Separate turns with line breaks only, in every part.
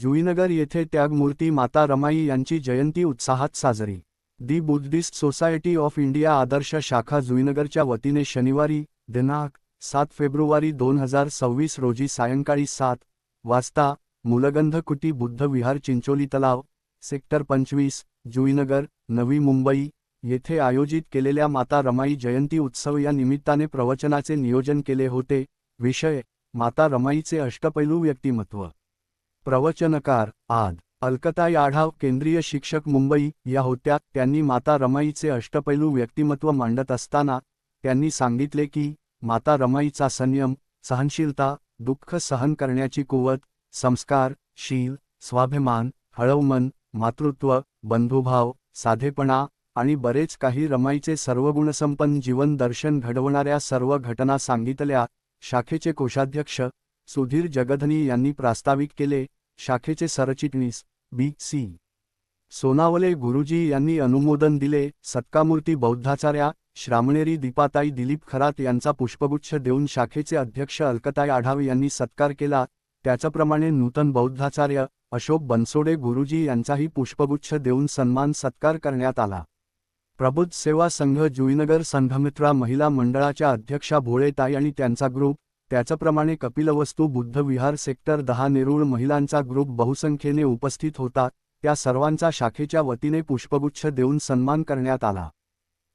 जुईनगर येथे त्यागमूर्ती माता रमाई यांची जयंती उत्साहात साजरी. The Buddhist Society of India आदर्श शाखा जुईनगरच्या वतीने शनिवारी दिनांक सात फेब्रुवारी दोन हजार सव्वीस रोजी सायंकाळी सात वाजता मुलगंधकुटी बुद्ध विहार चिंचोली तलाव सेक्टर पंचवीस जुईनगर नवी मुंबई येथे आयोजित केलेल्या माता रमाई जयंती उत्सव या निमित्ताने प्रवचनाचे नियोजन केले होते. विषय माता रमाईचे अष्टपैलू व्यक्तिमत्व. प्रवचनकार आद अलकताई आढाव केंद्रीय शिक्षक मुंबई या होत्या. त्यांनी माता रमाईचे अष्टपैलू व्यक्तिमत्व मांडत असताना त्यांनी सांगितले की माता रमाईचा संयम सहनशीलता दुःख सहन करण्याची कुवत संस्कार शील स्वाभिमान हळवमन मातृत्व बंधुभाव साधेपणा आणि बरेच काही रमाईचे सर्वगुणसंपन्न जीवन दर्शन घडवणाऱ्या सर्व घटना सांगितल्या. शाखेचे कोषाध्यक्ष सुधीर जगधनी यांनी प्रास्ताविक केले शाखेचे सरचिटणीस बी सी. सोनावले गुरुजी यांनी अनुमोदन दिले. सत्कामूर्ती बौद्धाचार्या श्रामणेरी दीपाताई दिलीप खरात यांचा पुष्पगुच्छ देऊन शाखेचे अध्यक्ष अलकताई आढाव यांनी सत्कार केला. त्याचप्रमाणे नूतन बौद्धाचार्य अशोक बनसोडे गुरुजी यांचाही पुष्पगुच्छ देऊन सन्मान सत्कार करण्यात आला. प्रबुद्ध सेवा संघ जुईनगर संघमित्रा महिला मंडळाच्या अध्यक्षा भोळेताई आणि त्यांचा ग्रुप त्याचप्रमाणे कपिलवस्तू बुद्धविहार सेक्टर दहा नेरूळ महिलांचा ग्रुप बहुसंख्येने उपस्थित होता त्या सर्वांचा शाखेच्या वतीने पुष्पगुच्छ देऊन सन्मान करण्यात आला.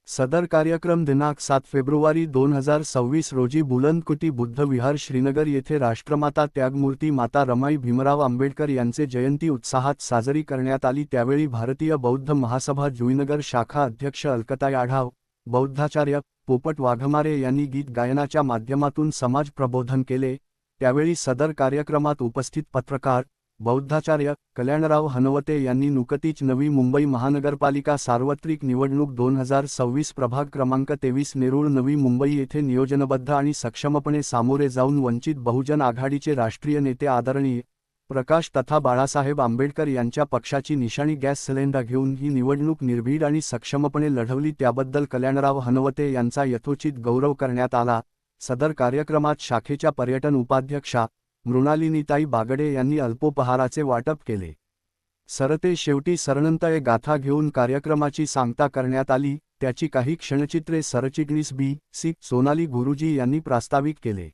सदर कार्यक्रम दिनांक सात फेब्रुवारी दोन हजार सव्वीस रोजी बुलंदकुटी बुद्धविहार श्रीनगर येथे राष्ट्रमाता त्यागमूर्ती माता रमाई भीमराव आंबेडकर यांचे जयंती उत्साहात साजरी करण्यात आली. त्यावेळी भारतीय बौद्ध महासभा जुईनगर शाखा अध्यक्ष अलकताय आढाव बौद्धाचार्य पोपट वाघमारे यांनी गीत गायनाच्या माध्यमातून समाज प्रबोधन केले. त्यावेळी सदर कार्यक्रमात उपस्थित पत्रकार बौद्धाचार्य कल्याणराव हनवते यांनी नुकतीच नवी मुंबई महानगरपालिका सार्वत्रिक निवडणूक दोन हजार सव्वीस प्रभाग क्रमांक तेवीस नेरूळ नवी मुंबई येथे नियोजनबद्ध आणि सक्षमपणे सामोरे जाऊन वंचित बहुजन आघाडीचे राष्ट्रीय नेते आदरणीय प्रकाश तथा बाळासाहेब आंबेडकर यांच्या पक्षाची निशाणी गॅस सिलेंडर घेऊन ही निवडणूक निर्भीड आणि सक्षमपणे लढवली त्याबद्दल कल्याणराव हनवते यांचा यथोचित गौरव करण्यात आला. सदर कार्यक्रमात शाखेच्या पर्यटन उपाध्यक्षा मृणालिनीताई बागडे यांनी अल्पोपहाराचे वाटप केले. सरते शेवटी सरनंतये गाथा घेऊन कार्यक्रमाची सांगता करण्यात आली त्याची काही क्षणचित्रे सरचिटणीस बी. सी. सोनाली गुरुजी यांनी प्रास्ताविक केले.